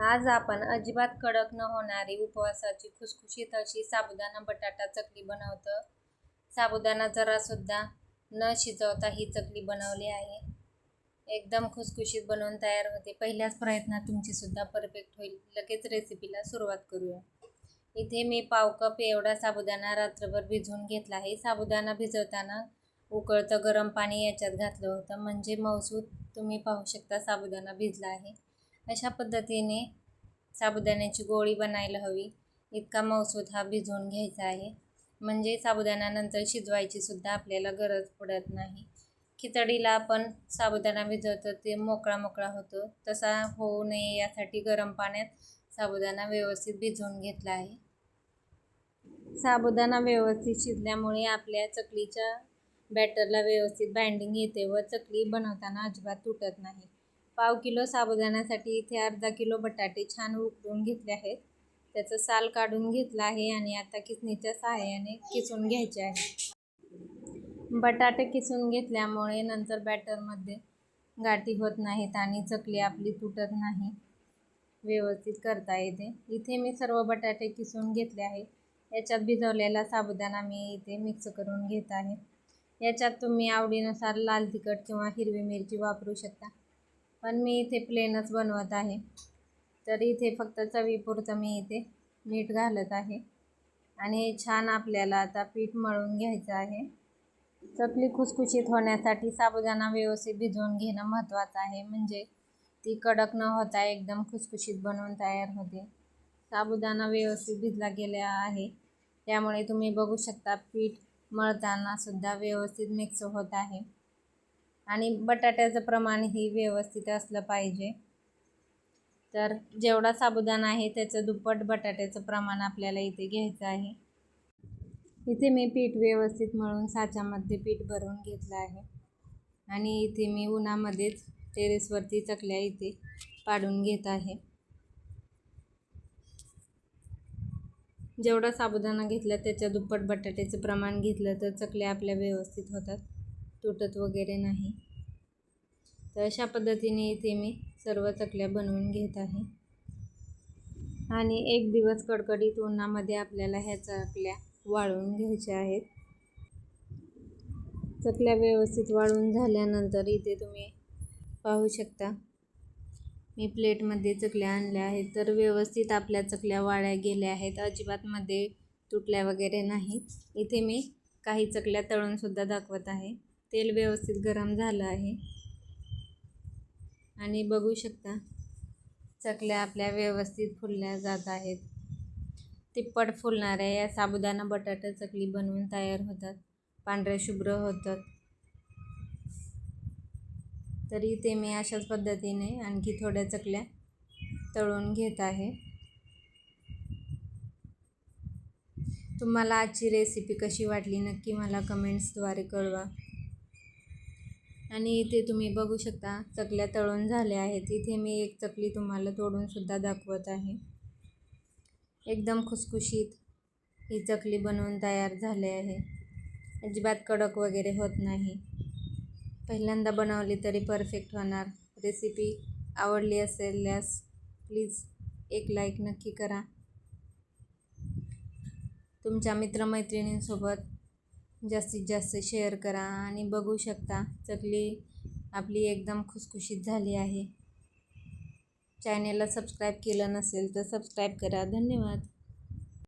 आज आपण अजिबात कडक न होणारी उपवासाची खुसखुशीत अशी साबुदाणा बटाटा चकली बनवतं. साबुदाणा जरासुद्धा न शिजवता ही चकली बनवली आहे. एकदम खुसखुशीत बनवून तयार होते. पहिल्याच प्रयत्नात तुमचीसुद्धा परफेक्ट होईल. लगेच रेसिपीला सुरुवात करूया. इथे मी पाव कप एवढा साबुदाणा रात्रभर भिजवून घेतला आहे. साबुदाणा भिजवताना उकळतं गरम पाणी याच्यात घातलं होतं. म्हणजे मौसूद तुम्ही पाहू शकता साबुदाणा भिजला आहे. अशा पद्धतीने साबुदाण्याची गोळी बनायला हवी. इतका मौसूद हा भिजवून घ्यायचा आहे. म्हणजे साबुदाण्यानंतर शिजवायची सुद्धा आपल्याला गरज पडत नाही. खिचडीला आपण साबुदाणा भिजवतो ते मोकळा मोकळा होतो. तसा होऊ नये यासाठी गरम पाण्यात साबुदाणा व्यवस्थित भिजवून घेतला आहे. साबुदाणा व्यवस्थित शिजल्यामुळे आपल्या चकलीच्या बॅटरला व्यवस्थित बाइंडिंग येते व चकली बनवताना अजिबात तुटत नाही. पाव किलो साबुदाण्यासाठी इथे अर्धा किलो बटाटे छान उकळून घेतले आहेत. त्याचं साल काढून घेतलं आहे आणि आता किसणीच्या सहाय्याने किसून घ्यायचे आहे. बटाटे किसून घेतल्यामुळे नंतर बॅटरमध्ये गाठी होत नाहीत आणि चकली आपली तुटत नाही. व्यवस्थित करता येते. इथे मी सर्व बटाटे किसून घेतले आहे. याच्यात भिजवलेला साबुदाणा मी इथे मिक्स करून घेत आहे. याच्यात तुम्ही आवडीनुसार लाल तिखट किंवा हिरवी मिरची वापरू शकता. पण मी इथे प्लेनच बनवत आहे. तर इथे फक्त चवीपुरतं मी इथे मीठ घालत आहे. आणि छान आपल्याला आता पीठ मळून घ्यायचं आहे. चकली खुसखुशीत होण्यासाठी साबुदाणा व्यवस्थित भिजवून घेणं महत्त्वाचं आहे. म्हणजे ती कडक न होता एकदम खुसखुशीत बनवून तयार होते. साबुदाणा व्यवस्थित भिजला गेला आहे. त्यामुळे तुम्ही बघू शकता पीठ मळताना सुद्धा व्यवस्थित मिक्स होत आहे. आणि बटाट्याचं प्रमाणही व्यवस्थित असलं पाहिजे. तर जेवढा साबुदाणा आहे त्याचं दुप्पट बटाट्याचं प्रमाण आपल्याला इथे घ्यायचं आहे. इथे मी पीठ व्यवस्थित मळून साच्यामध्ये पीठ भरून घेतलं आहे. आणि इथे मी उन्हामध्येच टेरेसवरती चकल्या इथे पाडून घेत आहे. जेवढा साबुदाणा घेतला त्याच्या दुप्पट बटाट्याचं प्रमाण घेतलं तर चकल्या आपल्या व्यवस्थित होतात. तुटत वगैरे नाही. तर अशा पद्धतीने इथे मी सर्व चकल्या बनवून घेत आहे. आणि एक दिवस कडकडीत उन्हामध्ये आपल्याला ह्या चकल्या वाळवून घ्यायच्या आहेत. चकल्या व्यवस्थित वाळून झाल्यानंतर इथे तुम्ही पाहू शकता. मी प्लेटमध्ये चकल्या आणल्या आहेत. तर व्यवस्थित आपल्या चकल्या वाळ्या गेल्या आहेत. अजिबातमध्ये तुटल्या वगैरे नाही. इथे मी काही चकल्या तळूनसुद्धा दाखवत आहे. तेल व्यवस्थित गरम झालं आहे. आणि बघू शकता चकल्या आपल्या व्यवस्थित फुलल्या जात आहेत. तिप्पट फुलणाऱ्या या साबुदाणा बटाटा चकली बनवून तयार होतात. पांढऱ्या शुभ्र होतात. तरी ते मी अशाच पद्धतीने आणखी थोड्या चकल्या तळून घेत आहे. तुम्हाला आजची रेसिपी कशी वाटली नक्की मला कमेंट्सद्वारे कळवा. आणि इथे तुम्ही बघू शकता चकल्या तळून झाल्या आहेत. इथे मी एक चकली तुम्हाला तोडूनसुद्धा दाखवत आहे. एकदम खुसखुशीत ही चकली बनवून तयार झाले आहे. अजिबात कडक वगैरे होत नाही. पहिल्यांदा बनवली तरी परफेक्ट होणार. रेसिपी आवडली असेल्यास प्लीज एक लाईक नक्की करा. तुमच्या मित्रमैत्रिणींसोबत जास्तीत जास्त शेअर करा आणि बघू शकता चकली आपली एकदम खुसखुशीत झाली आहे. चॅनेलला सबस्क्राईब केलं नसेल तर सबस्क्राईब करा. धन्यवाद.